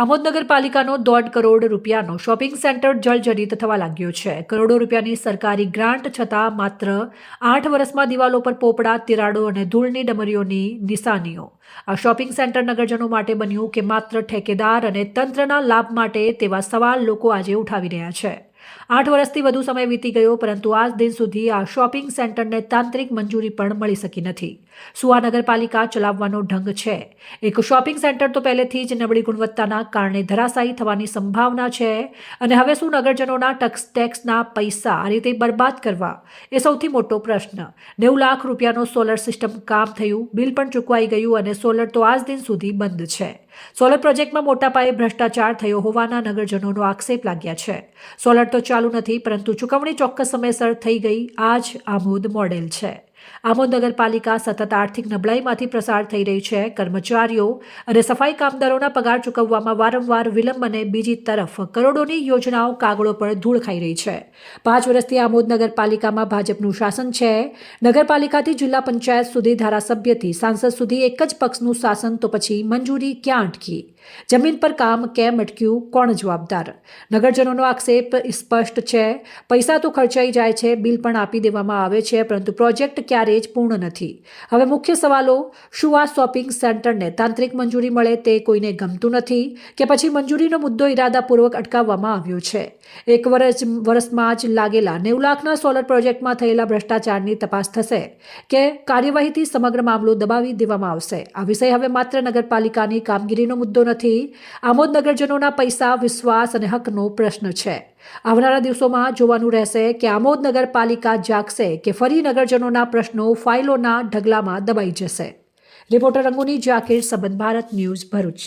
આમોદ નગરપાલિકાનો દોઢ કરોડ રૂપિયાનો shopping centre જળજડિત થવા લાગ્યો છે. કરોડો રૂપિયાની સરકારી ગ્રાન્ટ છતાં માત્ર આઠ વર્ષમાં દિવાલો પર પોપડા, તિરાડો અને ધૂળની ડમરીઓની નિશાનીઓ. આ શોપિંગ સેન્ટર નગરજનો માટે બન્યું કે માત્ર ઠેકેદાર અને તંત્રના લાભ માટે તેવા સવાલ લોકો આજે ઉઠાવી રહ્યા છે. આઠ વર્ષથી વધુ સમય વીતી ગયો, પરંતુ આજ દિન સુધી આ શોપિંગ સેન્ટરને તાંત્રિક મંજૂરી પણ મળી શકી નથી. શું આ નગરપાલિકા ચલાવવાનો ઢંગ છે. એક શોપિંગ સેન્ટર તો પહેલેથી જ નબળી ગુણવત્તાના કારણે ધરાશાયી થવાની સંભાવના છે અને હવે શું નગરજનોના ટક્સ ટેક્સના પૈસા આ રીતે બરબાદ કરવા એ સૌથી મોટો પ્રશ્ન. નેવું લાખ રૂપિયાનો સોલર સિસ્ટમ કામ થયું, બિલ પણ ચૂકવાઈ ગયું અને સોલર તો આજ દિન સુધી બંધ છે. સોલર પ્રોજેક્ટમાં મોટા પાયે ભ્રષ્ટાચાર થયો હોવાના નગરજનોનો આક્ષેપ લાગ્યા છે. સોલર તો ચાલુ નથી, પરંતુ ચૂકવણી ચોક્કસ સમયસર થઈ ગઈ. આ જ આમોદ મોડેલ છે. આમોદ નગરપાલિકા સતત આર્થિક નબળાઈમાંથી પ્રસાર થઈ રહી છે. કર્મચારીઓ અને સફાઈ કામદારોના પગાર ચૂકવવામાં વારંવાર વિલંબ અને બીજી તરફ કરોડોની યોજનાઓ કાગળો પર ધૂળ ખાઈ રહી છે. પાંચ વર્ષથી આમોદ નગરપાલિકામાં ભાજપનું શાસન છે. નગરપાલિકાથી જિલ્લા પંચાયત સુધી ધારાસભ્યથી સાંસદ સુધી એક જ પક્ષનું શાસન તો પછી મંજૂરી ક્યાં અટકી? જમીન પર કામ કેમ અટક્યું? કોણ જવાબદાર? નગરજનોનો આક્ષેપ સ્પષ્ટ છે. પૈસા તો ખર્ચાઈ જાય છે, બિલ પણ આપી દેવામાં આવે છે, પરંતુ પ્રોજેક્ટ ક્યારેય જ પૂર્ણ નથી. હવે મુખ્ય સવાલો, શું આ શોપિંગ સેન્ટરને તાંત્રિક મંજૂરી મળે તે કોઈને ગમતું નથી કે પછી મંજૂરીનો મુદ્દો ઇરાદાપૂર્વક અટકાવવામાં આવ્યો છે? એક વર્ષ વર્ષમાં જ લાગેલા નેવું લાખના સોલર પ્રોજેક્ટમાં થયેલા ભ્રષ્ટાચારની તપાસ થશે કે કાર્યવાહીથી સમગ્ર મામલો દબાવી દેવામાં આવશે. આ વિષય હવે માત્ર નગરપાલિકાની કામગીરીનો મુદ્દો નથી, આમોદ નગરજનોના પૈસા, વિશ્વાસ અને હકનો પ્રશ્ન છે. આવનારા દિવસોમાં જોવાનું રહેશે કે આમોદ નગરપાલિકા જાગશે કે ફરી નગરજનોના પ્રશ્નો ફાઇલોના ઢગલામાં દબાઈ જશે. રિપોર્ટર અંગોની જાકીર સંબંધ ભારત ન્યૂઝ ભરૂચ.